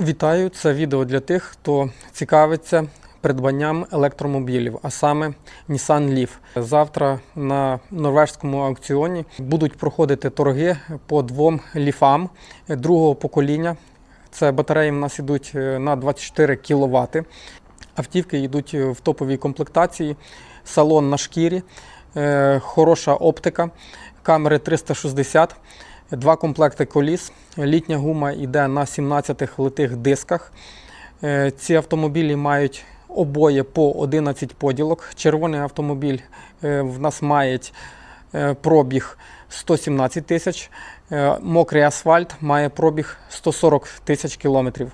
Вітаю! Це відео для тих, хто цікавиться придбанням електромобілів, а саме Nissan Leaf. Завтра на норвежському аукціоні будуть проходити торги по двом ліфам другого покоління. Це батареї в нас йдуть е, на 24 кВт. Автівки йдуть в топовій комплектації, салон на шкірі, е, хороша оптика, камери 360, два комплекти коліс. Літня гума йде на 17 литих дисках. Е, Ці автомобілі мають обоє по 11 поділок. Червоний автомобіль е, в нас має е, пробіг 117 тисяч, мокрий асфальт має пробіг 140 тисяч кілометрів.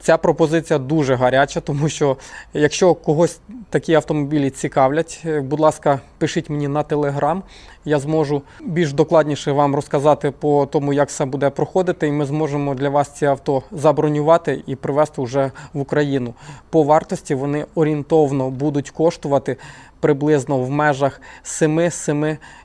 Ця пропозиція дуже гаряча, тому що якщо когось такі автомобілі цікавлять, е, будь ласка, пишіть мені на телеграм. Я зможу більш докладніше вам розказати по тому, як все буде проходити, і ми зможемо для вас ці авто забронювати і привезти вже в Україну. По вартості вони орієнтовно будуть коштувати приблизно в межах 7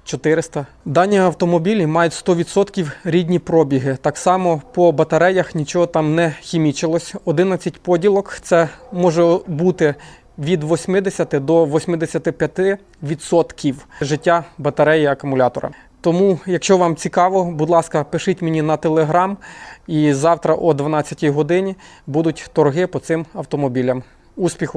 400 Дані автомобілі мають 100% рідні пробіги. Так само по батареях нічого там не хімічилось. 11 поділок це може бути від 80 до 85% відсотків життя батареї акумулятора. Тому, якщо вам цікаво, будь ласка, пишіть мені на телеграм, і завтра о 12 годині будуть торги по цим автомобілям. Успіху!